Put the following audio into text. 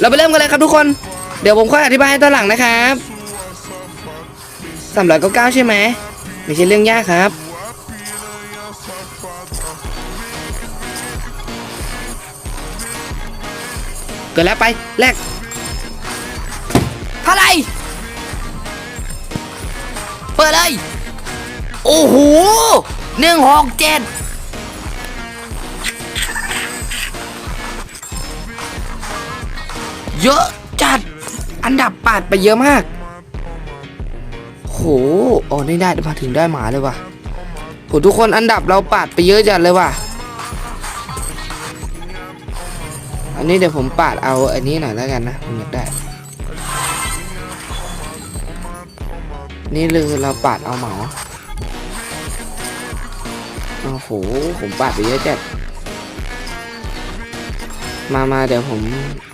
เราไปเริ่มกันเลยครับทุกคน เดี๋ยวผมค่อยอธิบายให้ตอนหลังนะครับสามร้อยเก้าเก้าใช่ไหมไม่ใช่เรื่องยากครับ เกิดแล้วไปแลกอะไร เปิดเลย โอ้โหหนึ่งหกเจ็ด เยอะจัด อันดับปาดไปเยอะมาก โหอ๋อนี่ได้มาถึงได้หมาเลยว่ะโหทุกคนอันดับเราปาดไปเยอะจัดเลยว่ะ อันนี้เดี๋ยวผมปาดเอาอันนี้หน่อยแล้วกันนะผมอยากได้ นี่เลยเราปาดเอาเหมาโอ้โหผมปาดไปเยอะจัดมามาเดี๋ยวผม